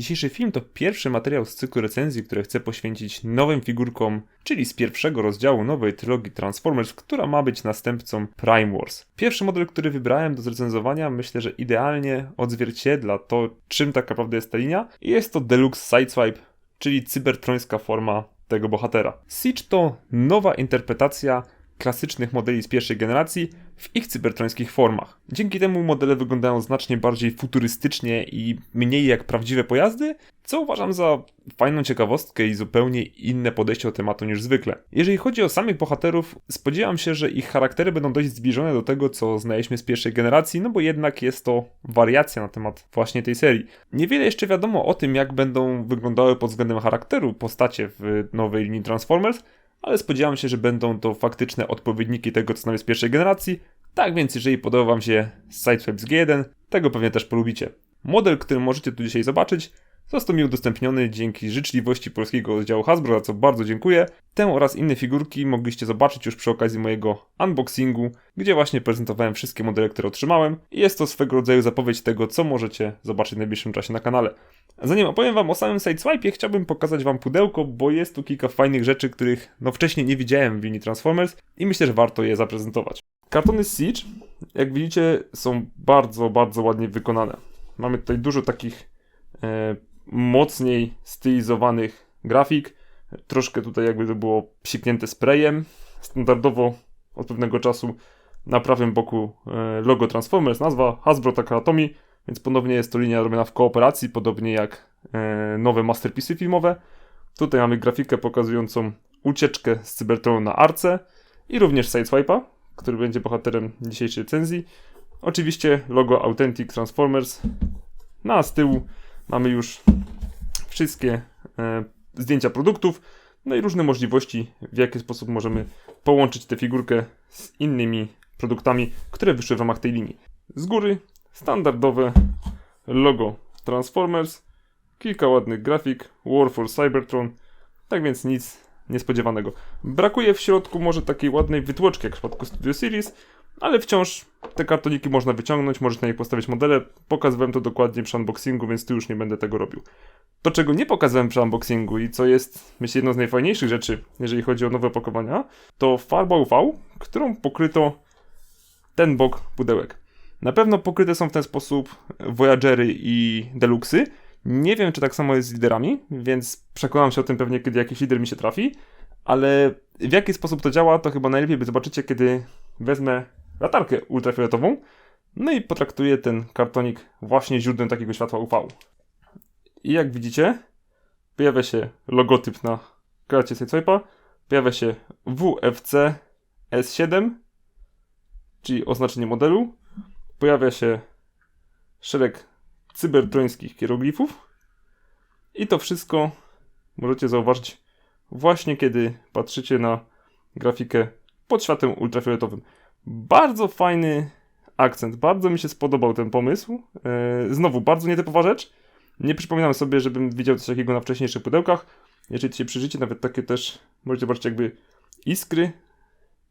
Dzisiejszy film to pierwszy materiał z cyklu recenzji, które chcę poświęcić nowym figurkom, czyli z pierwszego rozdziału nowej trylogii Transformers, która ma być następcą Prime Wars. Pierwszy model, który wybrałem do zrecenzowania, myślę, że idealnie odzwierciedla to, czym tak naprawdę jest ta linia. Jest to Deluxe Sideswipe, czyli cybertrońska forma tego bohatera. Siege to nowa interpretacja klasycznych modeli z pierwszej generacji w ich cybertrońskich formach. Dzięki temu modele wyglądają znacznie bardziej futurystycznie i mniej jak prawdziwe pojazdy, co uważam za fajną ciekawostkę i zupełnie inne podejście do tematu niż zwykle. Jeżeli chodzi o samych bohaterów, spodziewam się, że ich charaktery będą dość zbliżone do tego, co znaliśmy z pierwszej generacji, no bo jednak jest to wariacja na temat właśnie tej serii. Niewiele jeszcze wiadomo o tym, jak będą wyglądały pod względem charakteru postacie w nowej linii Transformers, ale spodziewam się, że będą to faktyczne odpowiedniki tego, co znamy z pierwszej generacji. Tak więc, jeżeli podoba Wam się Sideswipe z G1, tego pewnie też polubicie. Model, który możecie tu dzisiaj zobaczyć, został mi udostępniony dzięki życzliwości polskiego oddziału Hasbro, za co bardzo dziękuję. Tę oraz inne figurki mogliście zobaczyć już przy okazji mojego unboxingu, gdzie właśnie prezentowałem wszystkie modele, które otrzymałem. I jest to swego rodzaju zapowiedź tego, co możecie zobaczyć w najbliższym czasie na kanale. Zanim opowiem wam o samym Sideswipe, chciałbym pokazać wam pudełko, bo jest tu kilka fajnych rzeczy, których no wcześniej nie widziałem w linii Transformers i myślę, że warto je zaprezentować. Kartony Siege, jak widzicie, są bardzo, bardzo ładnie wykonane. Mamy tutaj dużo takich e, mocniej stylizowanych grafik. Troszkę tutaj jakby to było psiknięte sprayem. Standardowo od pewnego czasu na prawym boku e, logo Transformers, nazwa Hasbro Takaratomi, więc ponownie jest to linia robiona w kooperacji, podobnie jak e, nowe masterpisy filmowe. Tutaj mamy grafikę pokazującą ucieczkę z Cybertronu na arce i również Sideswipe'a, który będzie bohaterem dzisiejszej recenzji. Oczywiście logo Authentic Transformers. No a z tyłu mamy już wszystkie e, zdjęcia produktów, no i różne możliwości, w jaki sposób możemy połączyć tę figurkę z innymi produktami, które wyszły w ramach tej linii. Z góry standardowe logo Transformers, kilka ładnych grafik, War for Cybertron, tak więc nic niespodziewanego. Brakuje w środku może takiej ładnej wytłoczki jak w przypadku Studio Series, ale wciąż te kartoniki można wyciągnąć, możesz na nich postawić modele. Pokazywałem to dokładnie przy unboxingu, więc tu już nie będę tego robił. To, czego nie pokazałem przy unboxingu i co jest, myślę, jedną z najfajniejszych rzeczy, jeżeli chodzi o nowe opakowania, to farba UV, którą pokryto ten bok pudełek. Na pewno pokryte są w ten sposób Voyagery i Deluxy. Nie wiem, czy tak samo jest z liderami, więc przekonam się o tym pewnie, kiedy jakiś lider mi się trafi, ale w jaki sposób to działa, to chyba najlepiej by zobaczycie, kiedy wezmę latarkę ultrafioletową, no i potraktuję ten kartonik właśnie źródłem takiego światła UV. I jak widzicie, pojawia się logotyp na kracie Sideswipe'a, pojawia się WFC S7, czyli oznaczenie modelu, pojawia się szereg cybertrońskich hieroglifów i to wszystko możecie zauważyć właśnie kiedy patrzycie na grafikę pod światłem ultrafioletowym. Bardzo fajny akcent, bardzo mi się spodobał ten pomysł. Yy, znowu, bardzo nietypowa rzecz. Nie przypominam sobie, żebym widział coś takiego na wcześniejszych pudełkach. Jeżeli się przyjrzycie, nawet takie też możecie zobaczyć jakby iskry.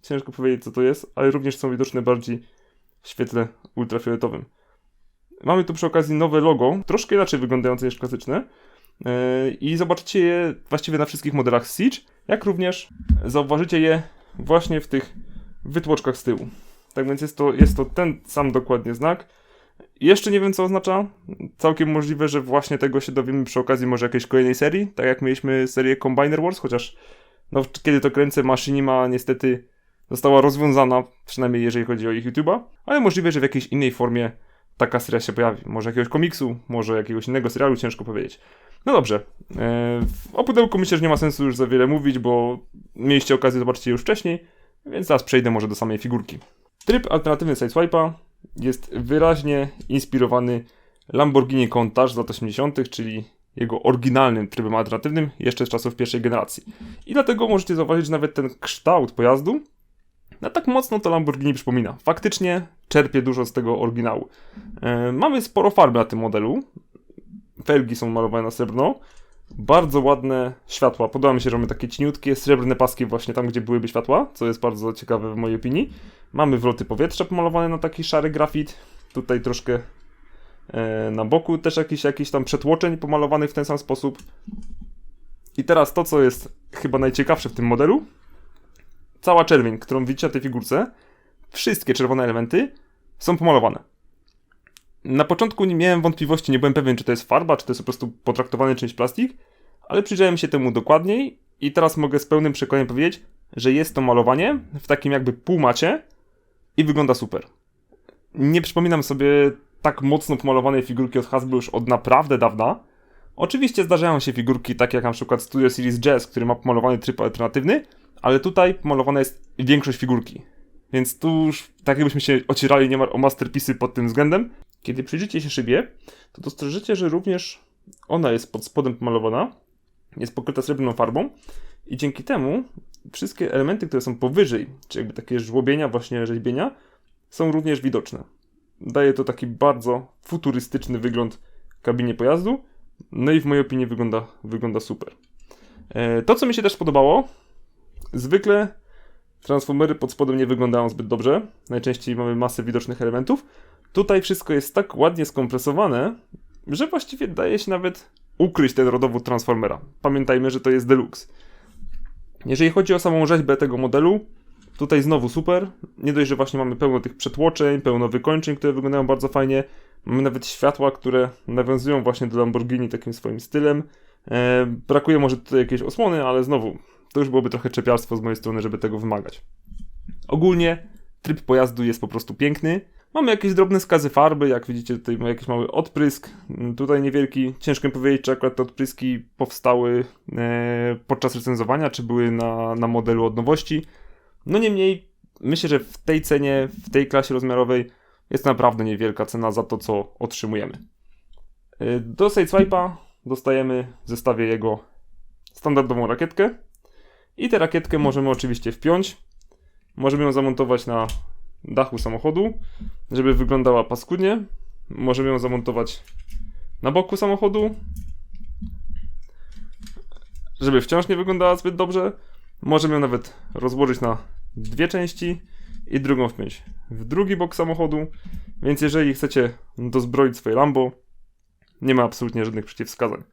Ciężko powiedzieć co to jest, ale również są widoczne bardziej w świetle ultrafioletowym. Mamy tu przy okazji nowe logo, troszkę inaczej wyglądające niż klasyczne. Yy, I zobaczycie je właściwie na wszystkich modelach Siege, jak również zauważycie je właśnie w tych wytłoczkach z tyłu. Tak więc jest to, jest to ten sam dokładnie znak. Jeszcze nie wiem, co oznacza. Całkiem możliwe, że właśnie tego się dowiemy przy okazji może jakiejś kolejnej serii, tak jak mieliśmy serię Combiner Wars, chociaż no, kiedy to kręcę, Machinima niestety została rozwiązana, przynajmniej jeżeli chodzi o ich YouTube'a, ale możliwe, że w jakiejś innej formie taka seria się pojawi. Może jakiegoś komiksu, może jakiegoś innego serialu, ciężko powiedzieć. No dobrze. E, o pudełku myślę, że nie ma sensu już za wiele mówić, bo mieliście okazję zobaczyć je już wcześniej, więc teraz przejdę może do samej figurki. Tryb alternatywny Sideswipe'a jest wyraźnie inspirowany Lamborghini Countach z lat 80., czyli jego oryginalnym trybem alternatywnym jeszcze z czasów pierwszej generacji. I dlatego możecie zauważyć, że nawet ten kształt pojazdu no tak mocno to Lamborghini przypomina. Faktycznie czerpie dużo z tego oryginału. E, mamy sporo farby na tym modelu. Felgi są malowane na srebrno. Bardzo ładne światła. Podoba mi się, że mamy takie cieniutkie, srebrne paski właśnie tam, gdzie byłyby światła, co jest bardzo ciekawe w mojej opinii. Mamy wloty powietrza pomalowane na taki szary grafit. Tutaj troszkę E, na boku też jakiś, jakiś tam przetłoczeń pomalowanych w ten sam sposób. I teraz to, co jest chyba najciekawsze w tym modelu. Cała czerwień, którą widzicie na tej figurce, wszystkie czerwone elementy są pomalowane. Na początku nie miałem wątpliwości, nie byłem pewien, czy to jest farba, czy to jest po prostu potraktowany czymś plastik, ale przyjrzałem się temu dokładniej i teraz mogę z pełnym przekonaniem powiedzieć, że jest to malowanie w takim jakby półmacie i wygląda super. Nie przypominam sobie tak mocno pomalowanej figurki od Hasbro już od naprawdę dawna. Oczywiście zdarzają się figurki takie jak na przykład Studio Series Jazz, który ma pomalowany tryb alternatywny, ale tutaj pomalowana jest większość figurki. Więc tu już tak jakbyśmy się ocierali niemal o masterpisy pod tym względem. Kiedy przyjrzycie się szybie, to dostrzeżycie, że również ona jest pod spodem pomalowana, jest pokryta srebrną farbą i dzięki temu wszystkie elementy, które są powyżej, czy jakby takie żłobienia, właśnie rzeźbienia, są również widoczne. Daje to taki bardzo futurystyczny wygląd kabinie pojazdu, no i w mojej opinii wygląda, wygląda super. E, to, co mi się też podobało, zwykle transformery pod spodem nie wyglądają zbyt dobrze. Najczęściej mamy masę widocznych elementów. Tutaj wszystko jest tak ładnie skompresowane, że właściwie daje się nawet ukryć ten rodowód Transformera. Pamiętajmy, że to jest Deluxe. Jeżeli chodzi o samą rzeźbę tego modelu, tutaj znowu super. Nie dość, że właśnie mamy pełno tych przetłoczeń, pełno wykończeń, które wyglądają bardzo fajnie. Mamy nawet światła, które nawiązują właśnie do Lamborghini takim swoim stylem. E, brakuje może tutaj jakiejś osłony, ale znowu, to już byłoby trochę czepiarstwo z mojej strony, żeby tego wymagać. Ogólnie tryb pojazdu jest po prostu piękny. Mamy jakieś drobne skazy farby, jak widzicie tutaj ma jakiś mały odprysk, tutaj niewielki. Ciężko mi powiedzieć, czy akurat te odpryski powstały e, podczas recenzowania, czy były na, na modelu od nowości. No niemniej, myślę, że w tej cenie, w tej klasie rozmiarowej jest naprawdę niewielka cena za to, co otrzymujemy. E, do Sideswipe'a dostajemy w zestawie jego standardową rakietkę i tę rakietkę możemy oczywiście wpiąć. Możemy ją zamontować na dachu samochodu, żeby wyglądała paskudnie. Możemy ją zamontować na boku samochodu, żeby wciąż nie wyglądała zbyt dobrze. Możemy ją nawet rozłożyć na dwie części i drugą wpiąć w drugi bok samochodu. Więc jeżeli chcecie dozbroić swoje Lambo, nie ma absolutnie żadnych przeciwwskazań.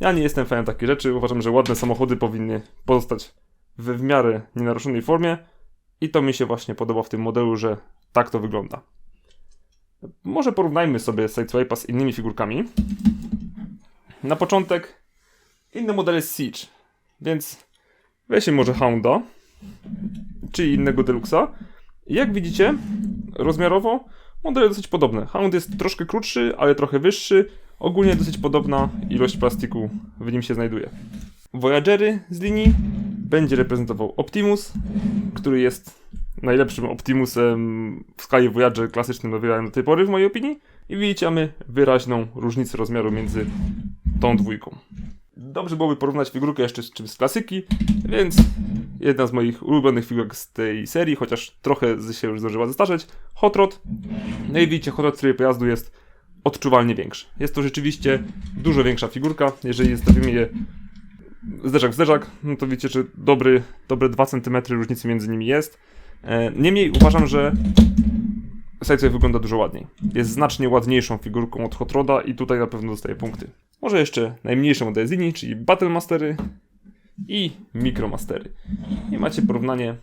Ja nie jestem fanem takich rzeczy. Uważam, że ładne samochody powinny pozostać we w miarę nienaruszonej formie. I to mi się właśnie podoba w tym modelu, że tak to wygląda. Może porównajmy sobie Sideswipe'a z innymi figurkami. Na początek inne modele Siege, więc weźmy może Hounda, czy innego Deluxa. Jak widzicie, rozmiarowo modele dosyć podobne. Hound jest troszkę krótszy, ale trochę wyższy. Ogólnie dosyć podobna ilość plastiku w nim się znajduje. Voyagery z linii będzie reprezentował Optimus, który jest najlepszym Optimusem w skali Voyager klasycznym do tej pory w mojej opinii. I widzicie, mamy wyraźną różnicę rozmiaru między tą dwójką. Dobrze byłoby porównać figurkę jeszcze z czymś z klasyki, więc jedna z moich ulubionych figurek z tej serii, chociaż trochę się już zdążyła zestarzeć, Hot Rod. No i widzicie, Hot Rod w pojazdu jest odczuwalnie większy. Jest to rzeczywiście dużo większa figurka. Jeżeli zostawimy je zderzak zderzak, no to wiecie, że dobry, dobre 2 cm różnicy między nimi jest. E, niemniej uważam, że Sideswipe wygląda dużo ładniej. Jest znacznie ładniejszą figurką od Hot Roda i tutaj na pewno dostaje punkty. Może jeszcze najmniejsze modele z linii, czyli Battle Mastery i Micromastery. I macie porównanie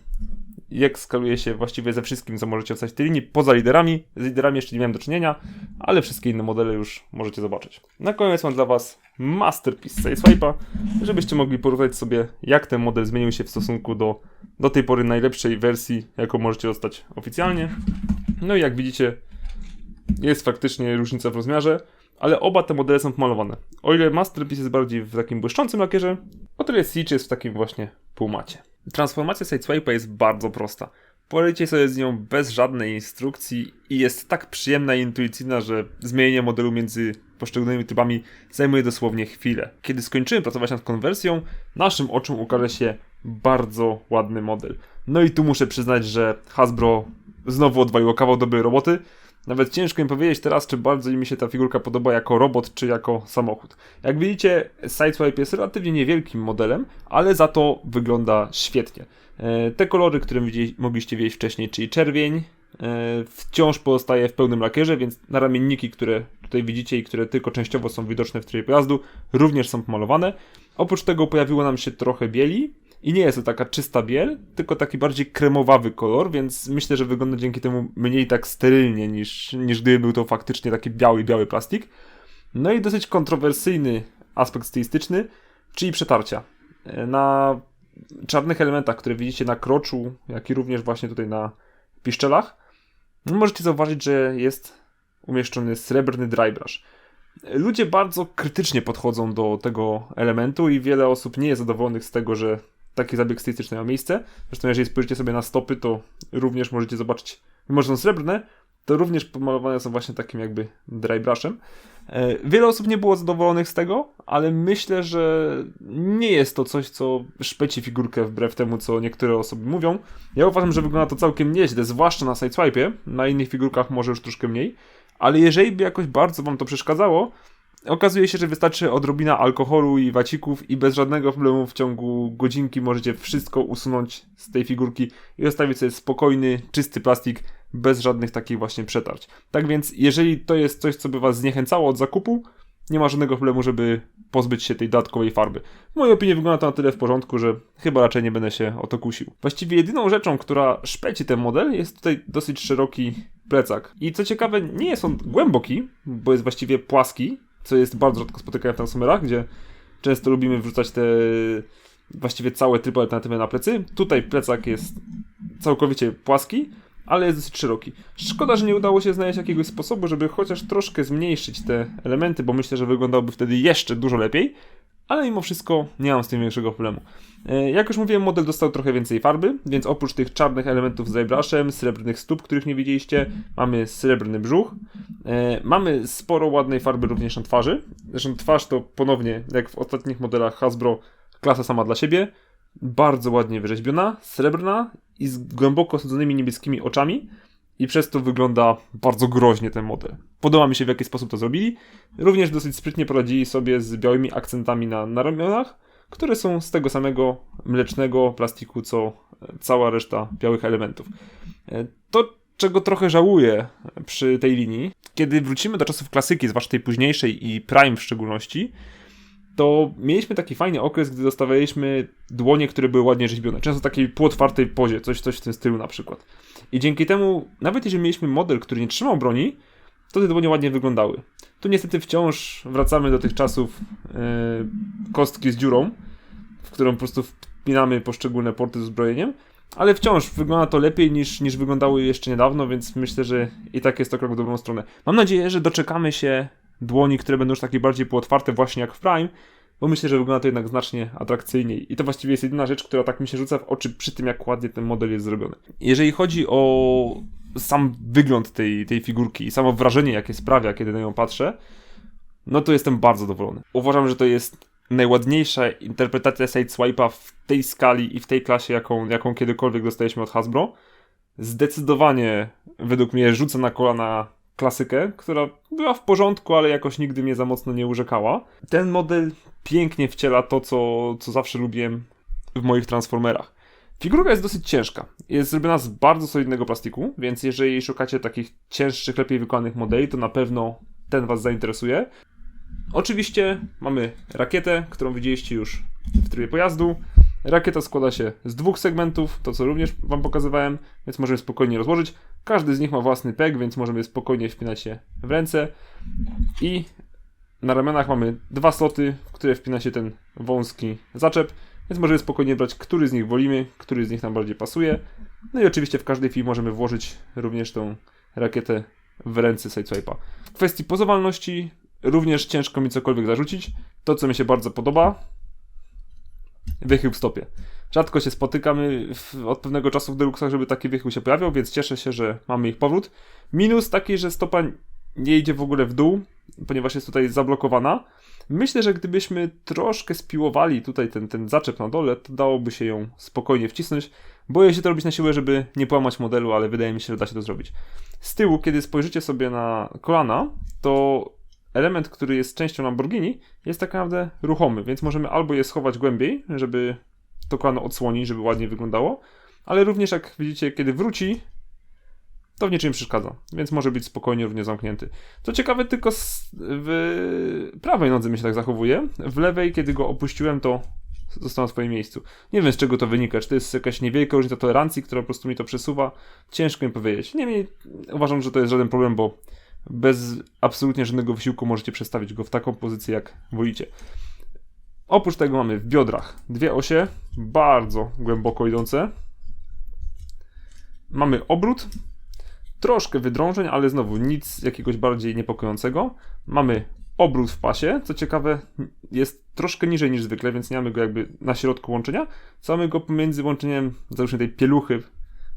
jak skaluje się właściwie ze wszystkim, co możecie ostać w tej linii, poza liderami. Z liderami jeszcze nie miałem do czynienia, ale wszystkie inne modele już możecie zobaczyć. Na koniec mam dla Was Masterpiece Sideswipe'a, żebyście mogli porównać sobie, jak ten model zmienił się w stosunku do do tej pory najlepszej wersji, jaką możecie dostać oficjalnie. No i jak widzicie, jest faktycznie różnica w rozmiarze, ale oba te modele są pomalowane. O ile Masterpiece jest bardziej w takim błyszczącym lakierze, o tyle Siege jest w takim właśnie półmacie. Transformacja Sideswipe'a jest bardzo prosta. Polecicie sobie z nią bez żadnej instrukcji i jest tak przyjemna i intuicyjna, że zmienienie modelu między poszczególnymi trybami zajmuje dosłownie chwilę. Kiedy skończymy pracować nad konwersją, naszym oczom ukaże się bardzo ładny model. No i tu muszę przyznać, że Hasbro znowu odwaliło kawał dobrej roboty. Nawet ciężko mi powiedzieć teraz, czy bardzo mi się ta figurka podoba jako robot, czy jako samochód. Jak widzicie, Sideswipe jest relatywnie niewielkim modelem, ale za to wygląda świetnie. E, te kolory, które mogliście wiedzieć wcześniej, czyli czerwień, wciąż pozostaje w pełnym lakierze, więc naramienniki, które tutaj widzicie i które tylko częściowo są widoczne w trybie pojazdu, również są pomalowane. Oprócz tego pojawiło nam się trochę bieli, i nie jest to taka czysta biel, tylko taki bardziej kremowawy kolor, więc myślę, że wygląda dzięki temu mniej tak sterylnie niż, niż gdyby był to faktycznie taki biały, biały plastik. No i dosyć kontrowersyjny aspekt stylistyczny, czyli przetarcia. Na czarnych elementach, które widzicie na kroczu, jak i również właśnie tutaj na piszczelach, możecie zauważyć, że jest umieszczony srebrny drybrush. Ludzie bardzo krytycznie podchodzą do tego elementu i wiele osób nie jest zadowolonych z tego, że taki zabieg stylistyczny miał miejsce. Zresztą jeżeli spojrzycie sobie na stopy, to również możecie zobaczyć, mimo że są srebrne, to również pomalowane są właśnie takim jakby dry brushem. E, wiele osób nie było zadowolonych z tego, ale myślę, że nie jest to coś, co szpeci figurkę wbrew temu, co niektóre osoby mówią. Ja uważam, że wygląda to całkiem nieźle, zwłaszcza na sideswipe. Na innych figurkach może już troszkę mniej. Ale jeżeli by jakoś bardzo wam to przeszkadzało, Okazuje się, że wystarczy odrobina alkoholu i wacików i bez żadnego problemu w ciągu godzinki możecie wszystko usunąć z tej figurki i zostawić sobie spokojny, czysty plastik bez żadnych takich właśnie przetarć. Tak więc, jeżeli to jest coś, co by was zniechęcało od zakupu, nie ma żadnego problemu, żeby pozbyć się tej dodatkowej farby. W mojej opinii wygląda to na tyle w porządku, że chyba raczej nie będę się o to kusił. Właściwie jedyną rzeczą, która szpeci ten model, jest tutaj dosyć szeroki plecak. I co ciekawe, nie jest on głęboki, bo jest właściwie płaski, co jest bardzo rzadko spotykane w Transformerach, gdzie często lubimy wrzucać te właściwie całe tryby alternatywy na plecy. Tutaj plecak jest całkowicie płaski, ale jest dosyć szeroki. Szkoda, że nie udało się znaleźć jakiegoś sposobu, żeby chociaż troszkę zmniejszyć te elementy, bo myślę, że wyglądałoby wtedy jeszcze dużo lepiej, ale mimo wszystko nie mam z tym większego problemu. E, jak już mówiłem, model dostał trochę więcej farby, więc oprócz tych czarnych elementów z airbrush'em, srebrnych stóp, których nie widzieliście, mamy srebrny brzuch. E, mamy sporo ładnej farby również na twarzy. Zresztą twarz to ponownie, jak w ostatnich modelach Hasbro, klasa sama dla siebie. Bardzo ładnie wyrzeźbiona, srebrna i z głęboko osadzonymi niebieskimi oczami i przez to wygląda bardzo groźnie ten model. Podoba mi się w jaki sposób to zrobili. Również dosyć sprytnie poradzili sobie z białymi akcentami na, na ramionach, które są z tego samego mlecznego plastiku, co cała reszta białych elementów. E, to, czego trochę żałuję przy tej linii, kiedy wrócimy do czasów klasyki, zwłaszcza tej późniejszej i Prime w szczególności, to mieliśmy taki fajny okres, gdy dostawaliśmy dłonie, które były ładnie rzeźbione. Często w takiej półotwartej pozie, coś, coś w tym stylu na przykład. I dzięki temu, nawet jeżeli mieliśmy model, który nie trzymał broni, to te dłonie ładnie wyglądały. Tu niestety wciąż wracamy do tych czasów yy, kostki z dziurą, w którą po prostu wpinamy poszczególne porty z uzbrojeniem, ale wciąż wygląda to lepiej niż, niż wyglądały jeszcze niedawno, więc myślę, że i tak jest to krok w dobrą stronę. Mam nadzieję, że doczekamy się dłoni, które będą już takie bardziej półotwarte właśnie jak w Prime, bo myślę, że wygląda to jednak znacznie atrakcyjniej. I to właściwie jest jedyna rzecz, która tak mi się rzuca w oczy przy tym, jak ładnie ten model jest zrobiony. Jeżeli chodzi o sam wygląd tej, tej figurki i samo wrażenie, jakie sprawia, kiedy na nią patrzę, no to jestem bardzo zadowolony. Uważam, że to jest najładniejsza interpretacja Sideswipe'a w tej skali i w tej klasie, jaką, jaką kiedykolwiek dostaliśmy od Hasbro. Zdecydowanie według mnie rzuca na kolana klasykę, która była w porządku, ale jakoś nigdy mnie za mocno nie urzekała. Ten model pięknie wciela to, co, co zawsze lubiłem w moich Transformerach. Figurka jest dosyć ciężka. Jest zrobiona z bardzo solidnego plastiku, więc jeżeli szukacie takich cięższych, lepiej wykonanych modeli, to na pewno ten Was zainteresuje. Oczywiście mamy rakietę, którą widzieliście już w trybie pojazdu. Rakieta składa się z dwóch segmentów, to co również Wam pokazywałem, więc możemy spokojnie rozłożyć. Każdy z nich ma własny peg, więc możemy spokojnie wpinać się w ręce. I na ramionach mamy dwa sloty, w które wpina się ten wąski zaczep, więc możemy spokojnie brać, który z nich wolimy, który z nich nam bardziej pasuje. No i oczywiście w każdej chwili możemy włożyć również tą rakietę w ręce Sideswipe'a. W kwestii pozowalności również ciężko mi cokolwiek zarzucić. To, co mi się bardzo podoba, wychył w stopie. Rzadko się spotykamy w, od pewnego czasu w deluxach, żeby taki wychył się pojawiał, więc cieszę się, że mamy ich powrót. Minus taki, że stopa nie idzie w ogóle w dół, ponieważ jest tutaj zablokowana. Myślę, że gdybyśmy troszkę spiłowali tutaj ten, ten zaczep na dole, to dałoby się ją spokojnie wcisnąć. Boję się to robić na siłę, żeby nie połamać modelu, ale wydaje mi się, że da się to zrobić. Z tyłu, kiedy spojrzycie sobie na kolana, to element, który jest częścią Lamborghini, jest tak naprawdę ruchomy, więc możemy albo je schować głębiej, żeby to kolano odsłonić, żeby ładnie wyglądało, ale również jak widzicie, kiedy wróci, to w niczym przeszkadza, więc może być spokojnie równie zamknięty. Co ciekawe, tylko w prawej nodze mi się tak zachowuje, w lewej, kiedy go opuściłem, to został na swoim miejscu. Nie wiem z czego to wynika, czy to jest jakaś niewielka różnica tolerancji, która po prostu mi to przesuwa, ciężko mi powiedzieć. Niemniej uważam, że to jest żaden problem, bo bez absolutnie żadnego wysiłku możecie przestawić go w taką pozycję, jak wolicie. Oprócz tego mamy w biodrach dwie osie, bardzo głęboko idące. Mamy obrót, troszkę wydrążeń, ale znowu nic jakiegoś bardziej niepokojącego. Mamy obrót w pasie, co ciekawe jest troszkę niżej niż zwykle, więc nie mamy go jakby na środku łączenia, co mamy go pomiędzy łączeniem załóżmy tej pieluchy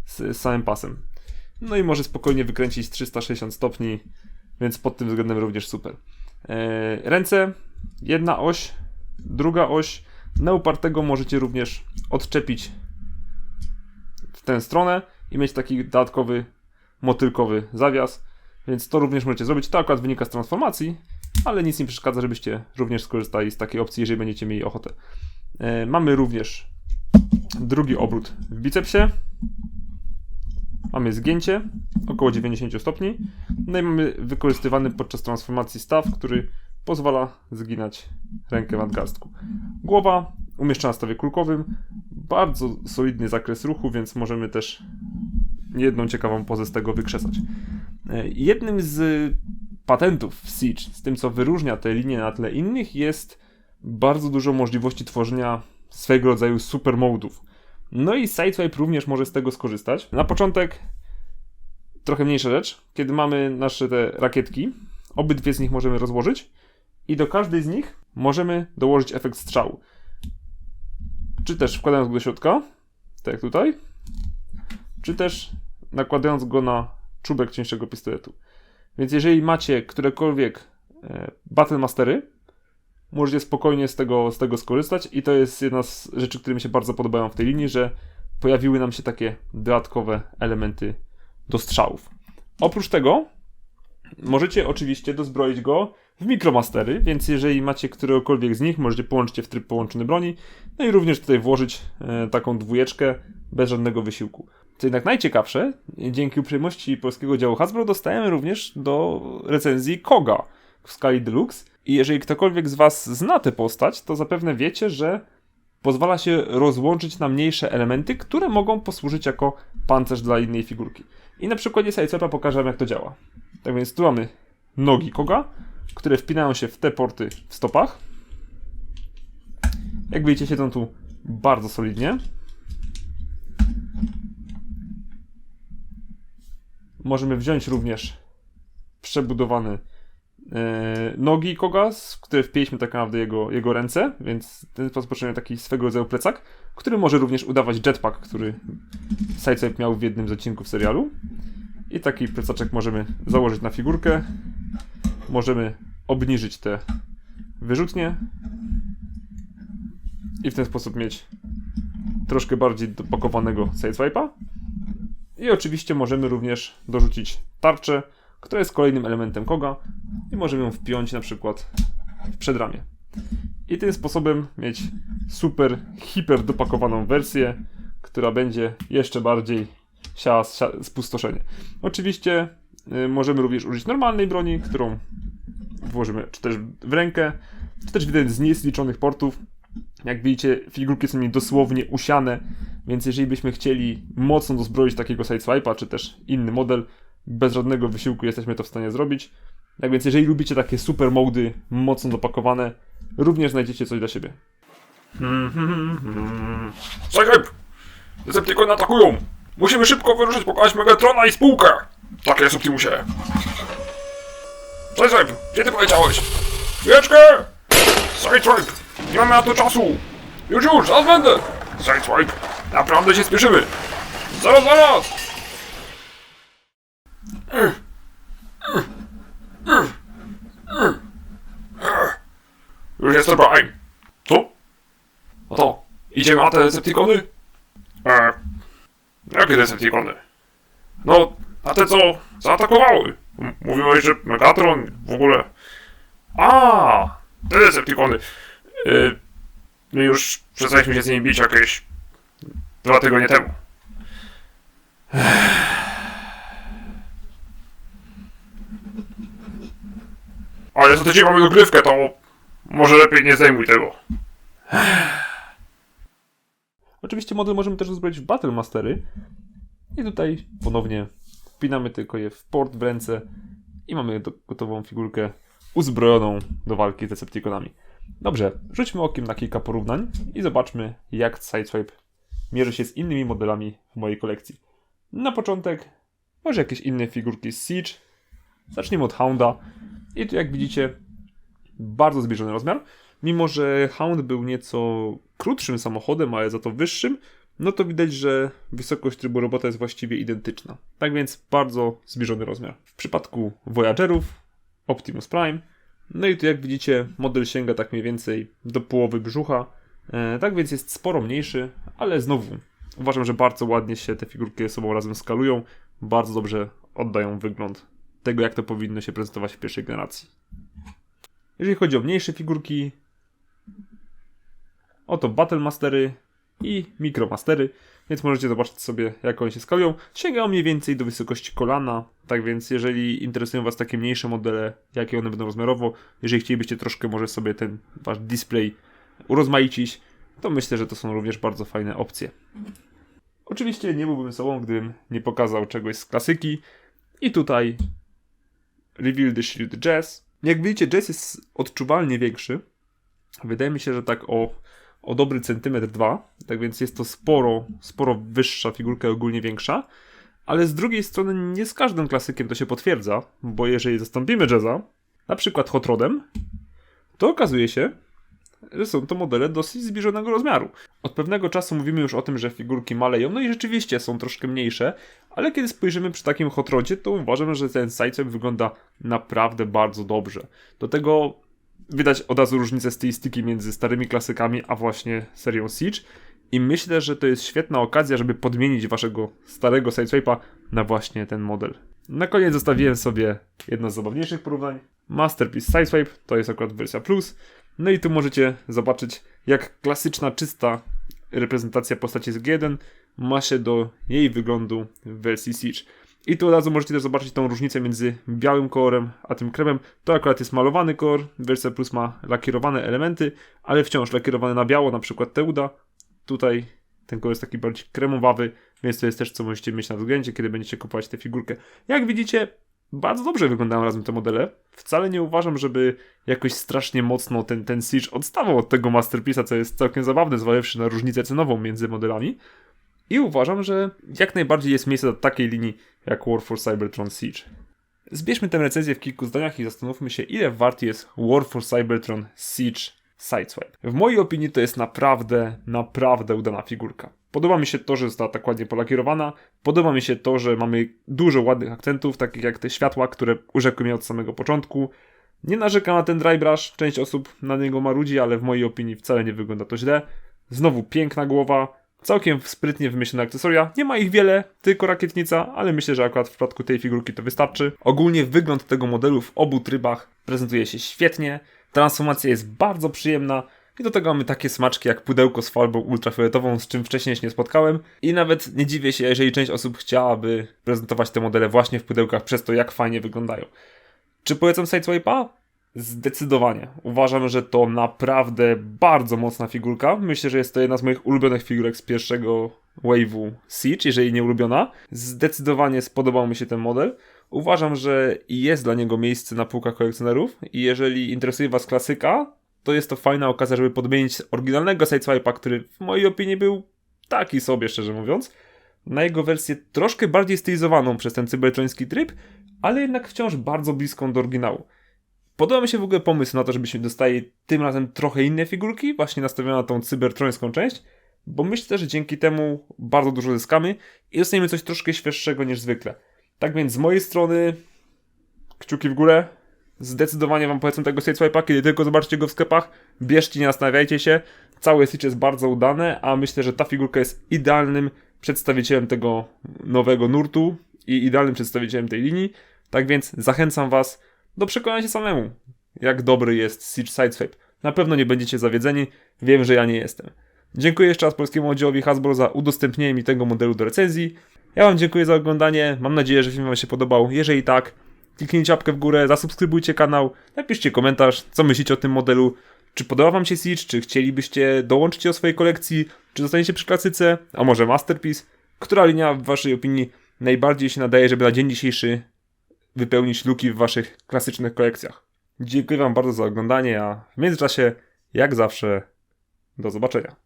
z, z samym pasem. No i może spokojnie wykręcić 360 stopni, więc pod tym względem również super. E, ręce, jedna oś, druga oś. Na upartego możecie również odczepić w tę stronę i mieć taki dodatkowy motylkowy zawias, więc to również możecie zrobić. To akurat wynika z transformacji, ale nic nie przeszkadza, żebyście również skorzystali z takiej opcji, jeżeli będziecie mieli ochotę. E, mamy również drugi obrót w bicepsie. Mamy zgięcie około 90 stopni. No i mamy wykorzystywany podczas transformacji staw, który pozwala zginać rękę w nadgarstku. Głowa umieszczona w stawie kulkowym. Bardzo solidny zakres ruchu, więc możemy też jedną ciekawą pozę z tego wykrzesać. E, jednym z patentów w Siege, z tym co wyróżnia te linie na tle innych, jest bardzo dużo możliwości tworzenia swego rodzaju super modów. No i Sideswipe również może z tego skorzystać. Na początek trochę mniejsza rzecz. Kiedy mamy nasze te rakietki, obydwie z nich możemy rozłożyć i do każdej z nich możemy dołożyć efekt strzału. Czy też wkładając go do środka, tak jak tutaj, czy też nakładając go na czubek cieńszego pistoletu. Więc jeżeli macie którekolwiek e, Battle Mastery, możecie spokojnie z tego, z tego skorzystać i to jest jedna z rzeczy, które mi się bardzo podobają w tej linii, że pojawiły nam się takie dodatkowe elementy do strzałów. Oprócz tego możecie oczywiście dozbroić go w mikromastery, więc jeżeli macie któregokolwiek z nich, możecie połączyć je w tryb połączony broni, no i również tutaj włożyć e, taką dwójeczkę bez żadnego wysiłku. Co jednak najciekawsze, dzięki uprzejmości polskiego działu Hasbro dostajemy również do recenzji Koga w skali Deluxe. I jeżeli ktokolwiek z Was zna tę postać, to zapewne wiecie, że pozwala się rozłączyć na mniejsze elementy, które mogą posłużyć jako pancerz dla innej figurki. I na przykładzie Sideswipe'a pokażę jak to działa. Tak więc tu mamy nogi Koga, które wpinają się w te porty w stopach. Jak widzicie, siedzą tu bardzo solidnie. Możemy wziąć również przebudowane e, nogi Kogas, które wpięliśmy tak naprawdę jego, jego ręce, więc ten sposób potrzebujemy taki swego rodzaju plecak, który może również udawać jetpack, który Sideswipe miał w jednym z odcinków serialu. I taki plecaczek możemy założyć na figurkę. Możemy obniżyć te wyrzutnie i w ten sposób mieć troszkę bardziej dopakowanego Sideswipe'a. I oczywiście możemy również dorzucić tarczę, która jest kolejnym elementem koga i możemy ją wpiąć na przykład w przedramię. I tym sposobem mieć super, hiper dopakowaną wersję, która będzie jeszcze bardziej siała spustoszenie. Oczywiście y, możemy również użyć normalnej broni, którą włożymy czy też w rękę, czy też w jeden z niezliczonych portów. Jak widzicie, figurki są mi dosłownie usiane, więc jeżeli byśmy chcieli mocno dozbroić takiego sideswipe'a, czy też inny model, bez żadnego wysiłku jesteśmy to w stanie zrobić. Tak więc jeżeli lubicie takie super mody, mocno dopakowane, również znajdziecie coś dla siebie. Sideswipe! Decepticony atakują! Musimy szybko wyruszyć, pokonać Megatrona i spółkę! Tak jest, Optimusie! Sideswipe, gdzie ty poleciałeś? Chwileczkę! Sideswipe, nie mamy na to czasu! Już, już, zaraz będę! Sideswipe, naprawdę się spieszymy! Zaraz, zaraz! Już jest Prime. Co? No to, idziemy na te Decepticony? Eee, jakie Decepticony? No, a te co zaatakowały. M- Mówiłeś, że Megatron w ogóle... A, te Decepticony. Yy, my już przestaliśmy się z nimi bić jakieś dwa tygodnie temu. Ale za tydzień mamy dogrywkę, to może lepiej nie zajmuj tego. Oczywiście model możemy też uzbroić w Battle Mastery. I tutaj ponownie wpinamy tylko je w port w ręce i mamy gotową figurkę uzbrojoną do walki z Decepticonami. Dobrze, rzućmy okiem na kilka porównań i zobaczmy, jak Sideswipe mierzy się z innymi modelami w mojej kolekcji. Na początek, może jakieś inne figurki z Siege. Zacznijmy od Hounda. I tu jak widzicie, bardzo zbliżony rozmiar. Mimo, że Hound był nieco krótszym samochodem, ale za to wyższym, no to widać, że wysokość trybu robota jest właściwie identyczna. Tak więc bardzo zbliżony rozmiar. W przypadku Voyagerów, Optimus Prime, no i tu jak widzicie, model sięga tak mniej więcej do połowy brzucha, e, tak więc jest sporo mniejszy, ale znowu uważam, że bardzo ładnie się te figurki ze sobą razem skalują, bardzo dobrze oddają wygląd tego, jak to powinno się prezentować w pierwszej generacji. Jeżeli chodzi o mniejsze figurki, oto Battle Mastery i Micro Mastery, więc możecie zobaczyć sobie, jak one się skalują. Sięgają mniej więcej do wysokości kolana, tak więc jeżeli interesują Was takie mniejsze modele, jakie one będą rozmiarowo, jeżeli chcielibyście troszkę może sobie ten Wasz display urozmaicić, to myślę, że to są również bardzo fajne opcje. Oczywiście nie byłbym sobą, gdybym nie pokazał czegoś z klasyki. I tutaj Reveal the Shield Jazz. Jak widzicie, Jazz jest odczuwalnie większy. Wydaje mi się, że tak o, o dobry centymetr dwa. Tak więc jest to sporo, sporo wyższa figurka, ogólnie większa. Ale z drugiej strony nie z każdym klasykiem to się potwierdza, bo jeżeli zastąpimy Jazza, na przykład Hot Rodem, to okazuje się, że są to modele dosyć zbliżonego rozmiaru. Od pewnego czasu mówimy już o tym, że figurki maleją, no i rzeczywiście są troszkę mniejsze, ale kiedy spojrzymy przy takim Hot Rodzie, to uważam, że ten sidestep wygląda naprawdę bardzo dobrze. Do tego widać od razu różnicę stylistyki między starymi klasykami, a właśnie serią Siege. I myślę, że to jest świetna okazja, żeby podmienić waszego starego sideswipe'a na właśnie ten model. Na koniec zostawiłem sobie jedno z zabawniejszych porównań. Masterpiece Sideswipe to jest akurat wersja plus. No i tu możecie zobaczyć, jak klasyczna, czysta reprezentacja postaci z G1 ma się do jej wyglądu w wersji Siege. I tu od razu możecie też zobaczyć tą różnicę między białym kolorem a tym kremem. To akurat jest malowany kolor, wersja plus ma lakierowane elementy, ale wciąż lakierowane na biało, na przykład te uda. Tutaj ten kolor jest taki bardziej kremowawy, więc to jest też co możecie mieć na względzie, kiedy będziecie kupować tę figurkę. Jak widzicie, bardzo dobrze wyglądają razem te modele. Wcale nie uważam, żeby jakoś strasznie mocno ten, ten Siege odstawał od tego Masterpiece'a, co jest całkiem zabawne, zważywszy na różnicę cenową między modelami. I uważam, że jak najbardziej jest miejsce do takiej linii jak War for Cybertron Siege. Zbierzmy tę recenzję w kilku zdaniach i zastanówmy się, ile wart jest War for Cybertron Siege Sideswipe. W mojej opinii to jest naprawdę, naprawdę udana figurka. Podoba mi się to, że została tak ładnie polakierowana. Podoba mi się to, że mamy dużo ładnych akcentów, takich jak te światła, które urzekły mnie od samego początku. Nie narzekam na ten dry brush, część osób na niego marudzi, ale w mojej opinii wcale nie wygląda to źle. Znowu piękna głowa, całkiem sprytnie wymyślone akcesoria. Nie ma ich wiele, tylko rakietnica, ale myślę, że akurat w przypadku tej figurki to wystarczy. Ogólnie wygląd tego modelu w obu trybach prezentuje się świetnie. Transformacja jest bardzo przyjemna. I do tego mamy takie smaczki jak pudełko z farbą ultrafioletową, z czym wcześniej się nie spotkałem. I nawet nie dziwię się, jeżeli część osób chciałaby prezentować te modele właśnie w pudełkach przez to, jak fajnie wyglądają. Czy polecam Sideswipe'a? Zdecydowanie. Uważam, że to naprawdę bardzo mocna figurka. Myślę, że jest to jedna z moich ulubionych figurek z pierwszego wave'u Siege, jeżeli nie ulubiona. Zdecydowanie spodobał mi się ten model. Uważam, że jest dla niego miejsce na półkach kolekcjonerów i jeżeli interesuje Was klasyka, to jest to fajna okazja, żeby podmienić oryginalnego Sideswipe'a, który w mojej opinii był taki sobie, szczerze mówiąc, na jego wersję troszkę bardziej stylizowaną przez ten cybertroński tryb, ale jednak wciąż bardzo bliską do oryginału. Podoba mi się w ogóle pomysł na to, żebyśmy dostali tym razem trochę inne figurki, właśnie nastawione na tą cybertrońską część, bo myślę, że dzięki temu bardzo dużo zyskamy i dostaniemy coś troszkę świeższego niż zwykle. Tak więc z mojej strony kciuki w górę. Zdecydowanie wam polecam tego Sideswipe'a, kiedy tylko zobaczycie go w sklepach. Bierzcie, nie nastawiajcie się. Całe Stitch jest bardzo udane, a myślę, że ta figurka jest idealnym przedstawicielem tego nowego nurtu i idealnym przedstawicielem tej linii. Tak więc zachęcam was do przekonania się samemu, jak dobry jest Siege Sideswipe. Na pewno nie będziecie zawiedzeni, wiem, że ja nie jestem. Dziękuję jeszcze raz polskiemu oddziałowi Hasbro za udostępnienie mi tego modelu do recenzji. Ja wam dziękuję za oglądanie, mam nadzieję, że film wam się podobał. Jeżeli tak, kliknijcie łapkę w górę, zasubskrybujcie kanał, napiszcie komentarz, co myślicie o tym modelu, czy podoba wam się Siege, czy chcielibyście dołączyć do swojej kolekcji, czy zostaniecie przy klasyce, a może Masterpiece, która linia w waszej opinii najbardziej się nadaje, żeby na dzień dzisiejszy wypełnić luki w waszych klasycznych kolekcjach. Dziękuję wam bardzo za oglądanie, a w międzyczasie, jak zawsze, do zobaczenia.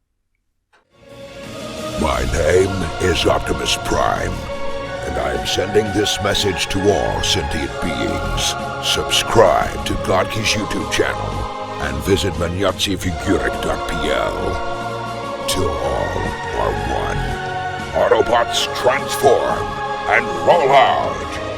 My name is Optimus Prime, and I am sending this message to all sentient beings. Subscribe to Godki's YouTube channel and visit manyatsifiguric.pl. Till all are one. Autobots transform and roll out!